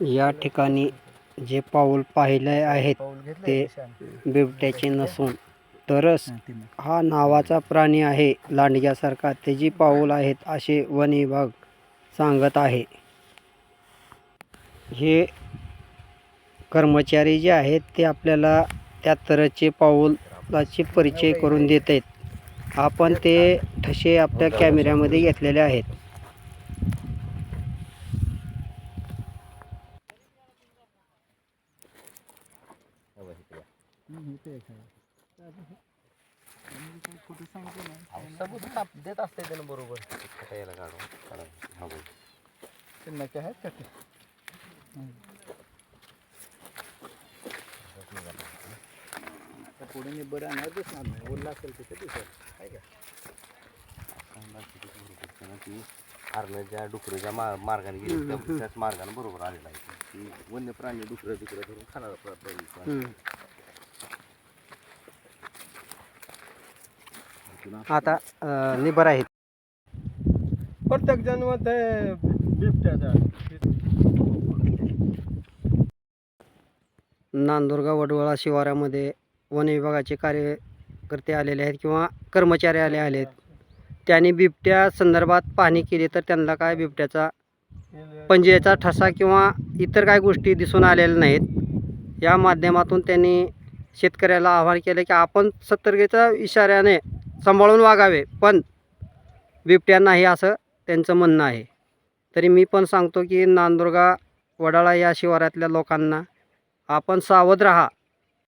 या ठिकाणी जे पाऊल पाहिले आहेत ते. बिबट्याचे नसून. तरस हा. हा नावाचा प्राणी आहे लांडग्यासारखा. त्याची पाऊल आहेत असे वन विभाग सांगत आहे. हे कर्मचारी जे आहेत ते आपल्याला त्या तरचे पाऊलाचे परिचय करून देत आहेत. आपण ते ठसे आपल्या कॅमेऱ्यामध्ये घेतलेले आहेत. इथे खोटं नाही. सबूत ताप देत असते त्यानं बरोबर याला काढून काढून हा बोल. आहेत का ते? आता पुढे मी बरं आणणार दिसणार नाही ओरला असेल तिथे दिसेल आहे का ती हरणाच्या डुकराच्या मा मार्गाने गेली त्या- त्याच मार्गाने बरोबर आलेला आहे ती वन्य प्राणी डुकरं डुकरं धरून खाणार प्रा- प्राणी. आता अं, निबर आहेत प्रत्येक जण म्हणते बिबट्याचा नांदुर्गा वडवळा शिवारामध्ये वन विभागाचे कार्यकर्ते आलेले आहेत किंवा कर्मचारी आले आहेत. त्यांनी बिबट्या संदर्भात पाहणी केली तर त्यांना काय बिबट्याचा पंजेचा ठसा किंवा इतर काय गोष्टी दिसून आलेल्या नाहीत. या माध्यमातून त्यांनी शेतकऱ्याला आवाहन केलं की आपण सतर्कतेच्या इशाऱ्याने सांभाळून वागावे. पण बिबट्या नाही असं त्यांचं म्हणणं आहे. तरी मी पण सांगतो की नांदुर्गा वडाळा या शिवारातल्या लोकांना आपण सावध राहा.